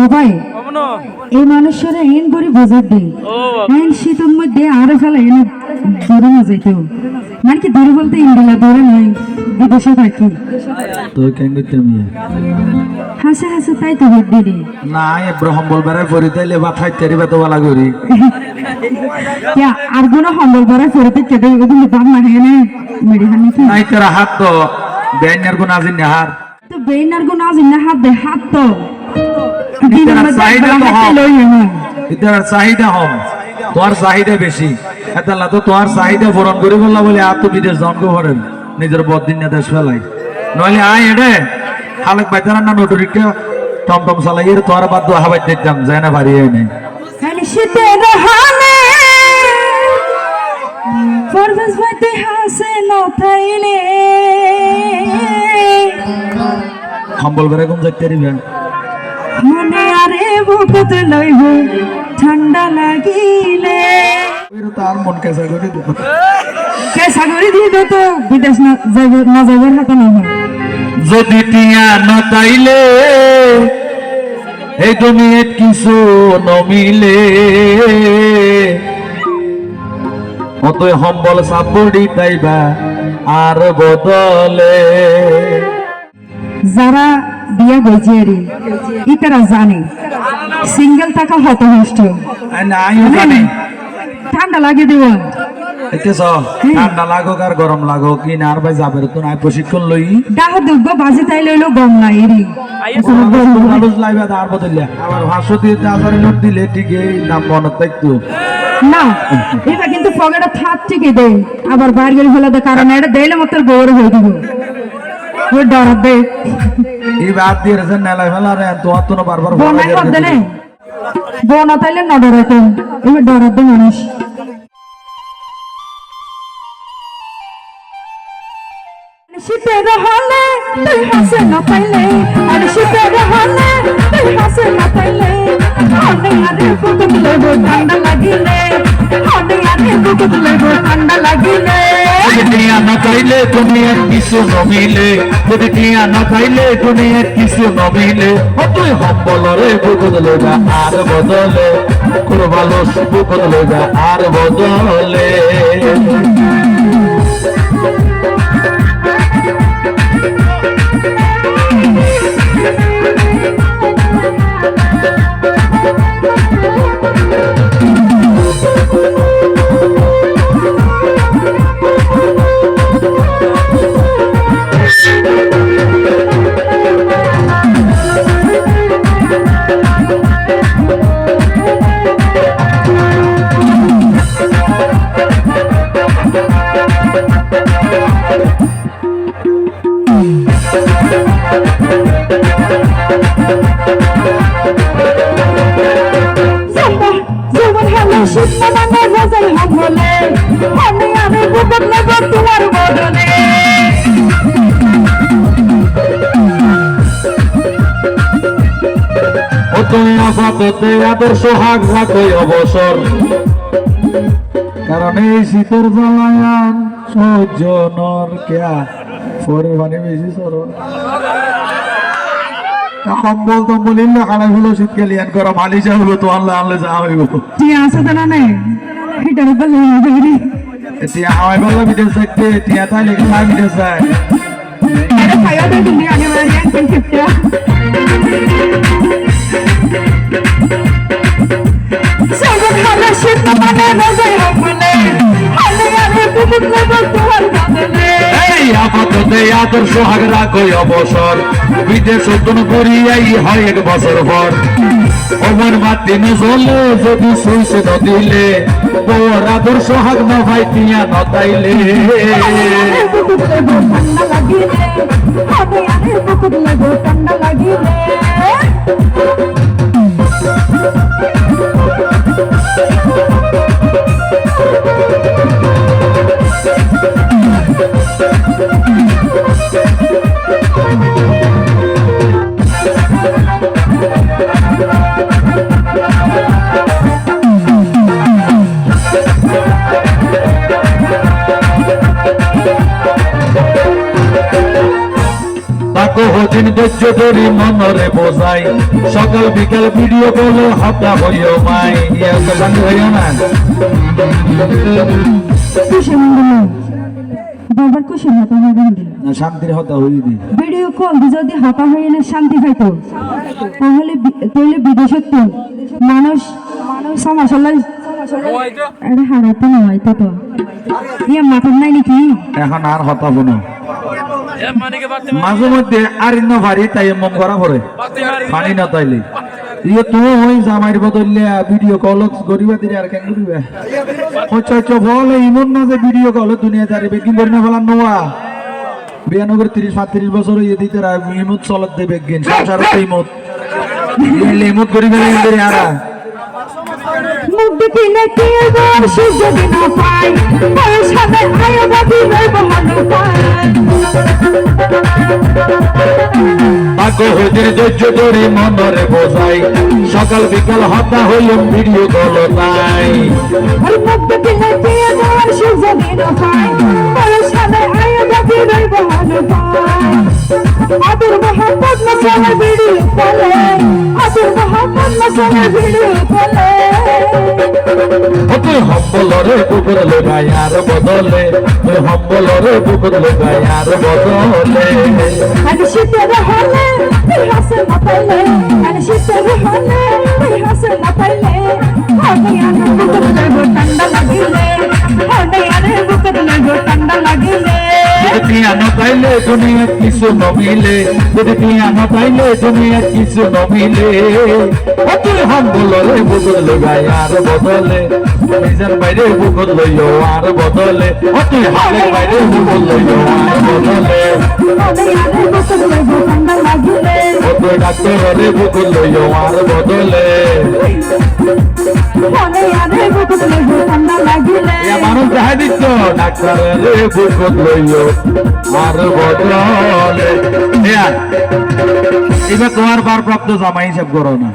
ও এই মানুষেরা এন করে বোঝার দেয়। ও এন শীতের মধ্যে আরও ফেলে এনে দূরে না যাইতো মানে কি দূরে বলতে ইন্ডিয়া দূরে নয় বিদেশে থাকি। তো কেন করতে আমি হাসে হাসে তাই তো ভোট দিদি না এব্রাহম বলবারে পরি তাইলে বা খাইতে রিবা তো বালা করি। আর কোনো সম্বল বড় ফেরতে কেটে ওগুলো দাম না হেনে মেরি হানি কি নাই তোরা হাত তো বেআইনের গুণ আজিন তো বেইনার না হাত দে হাত তো। নিজের চাহিদা তো হম। বেশি। তো তোমার চাহিদা পূরণ করে বললা বলে আর তো বিদেশ জন করেন। নিজের বদিন ফেলাই। নইলে আয় এডে। খালেক বাইতারা না টমটম চালাই এর তোমার বাদ হাবাই দেখতাম যায় না হাসে নথাইলে সম্বল বেড়ে কোন যাইতে রিবা। মনে আরে বুকত লইব ঠান্ডা লাগিলে। তার মন কেসা করে দিত। কে সাগরে দিয়ে দো তো বিদেশ না যাব না যাবার হাতে না যদি টিয়া নতাইলে এই তুমি কিছু নমিলে। অতই সম্বল চাপড়ি তাইবা আর বদলে। যারা বিয়া বইছে রে ইতারা জানে সিঙ্গেল থাকা হত হষ্ট ঠান্ডা লাগে দিব এতেছ ঠান্ডা লাগুক আর গরম লাগুক কি না আর ভাই যাবে তো নাই প্রশিক্ষণ লই। ডাহ দুগ্গ বাজে তাই লইলো গম নাই মানুষ লাইবা আর ভাষ্য দিয়ে দিলে ঠিকই নাম মনে থাকতো। না এটা কিন্তু ঠিকই আবার বাইরে গেলে ফেলে কারণ এটা দেইলে মতো গৌর হয়ে দিব। এই বাদ দিয়ে রেছেন নেলাই তো না বারবার বনাই হদ নে বনা তাইলে না ডরাইতো এবার ডর মানুষ। শীতের হলে তুই হাসে না পাইলে আর শীতের হলে তুই হাসে না পাইলে হনে আরে বুকুত লইব ঠান্ডা লাগিলে আরে বুকুত ঠান্ডা লাগিলে। যদি না খাইলে দুনিয়ার কিছু নমিলে। যদি না খাইলে দুনিয়ার কিছু নমিলে। তুই হম্বলরে বদলে যা, আর বদলে। খুব ভালো বদলে যা, আর বদলে। রোজাই হলে হনে আরে তোমার বদলে আপাততে আদর্শ হাক কারণ এই শীতের জ্বালায়ান সহ্য নর পরে মানে বেশি সরল কম্বল টম্বল ইল্লা খালাই হলো শীতকালে ইয়ান গরম হালিশা হলো তো আনলে আনলে যা হইব। তুই আছে তো না নে এটা বলে এতিয়া হাওয়াই বললা বিদেশ এতিয়া তাই লেগে না বিদেশ যায়? এটা খাইয়া দে তুমি আগে কিপটা জীবন হলে শীত মানে রোজাই হলে হনে আরে বুকুত আদর্শ হাক রাখই অবসর? বিদেশ নতুন করিয়াই হয় এক বছর পর। অমর মাতি নজলে যদি সইছে নদিলে তোর আদর্শ হাক না ভাই তিয়া নতাইলে ঠান্ডা লাগিলে হবে আরে কঠিন ধৈর্য ধরি মনরে বোঝাই। সকাল বিকাল ভিডিও কল হতা হইও মাই। হইও না। না, শান্তির হতা ভিডিও কল যদি হাতা না শান্তি পাইতো। তাহলে তো মানুষ তো। ইয়ে মাথার নাই নাকি? এখন আর হতা হনো মাঝে মধ্যে আর ইন্ন ভারি তাই মন করা পড়ে। পানি না তাইলে। ইয়ে তুমি হই জামাইর বদললে ভিডিও কল করিবা দিলে আর কেন করিবা হচ্ছে হচ্ছে বল ইমন না যে ভিডিও কল দুনিয়া জারিবে কি করি না ফেলান নোয়া? বিয়ানগর তিরিশ সাতত্রিশ বছর ইয়ে দিতে ইমত চলত দেবে গেন সংসার ইমত ইমত করিবে আরা। মুখ দেখিলে কি এবার সুযোগ পাই বয়স হবে আয় বাবি রইব পায়। হইদের ধৈর্য ধরে মনরে বোঝাই। সকাল বিকাল হতা হইল ভিডিও কল তাই সুযোগ নসলের ভিডিও কলে আদর মোহাম্মদ নসলের ভিডিও কলে তুই হম্বলরে বুকুর লোগাই আর বদলে তুই হম্বলরে বুকুর লোগাই আর বদলে আমি শীতের হলে তুই হাসে না পাইলে আমি শীতের হলে তুই হাসে না পাইলে আমি বুকের লাগো ঠান্ডা পাইলে দুনিয়া কিছু নমিলে যদি তুই আনো পাইলে কিছু নমিলে তুই হম্বলরে বুকুর লোগাই আর বদলে, নিজের বাইরে বুকুর লইও আর বদলে তুই হালের বাইরে বুকুর লইও আর বদলে। তুই ডাক্তারে বুকুর লইও আর বদলে। দিচ্ছ ডাক্তারের লইল আর বদলে এবার তোমার বার প্রাপ্ত জামাই হিসাব করো না।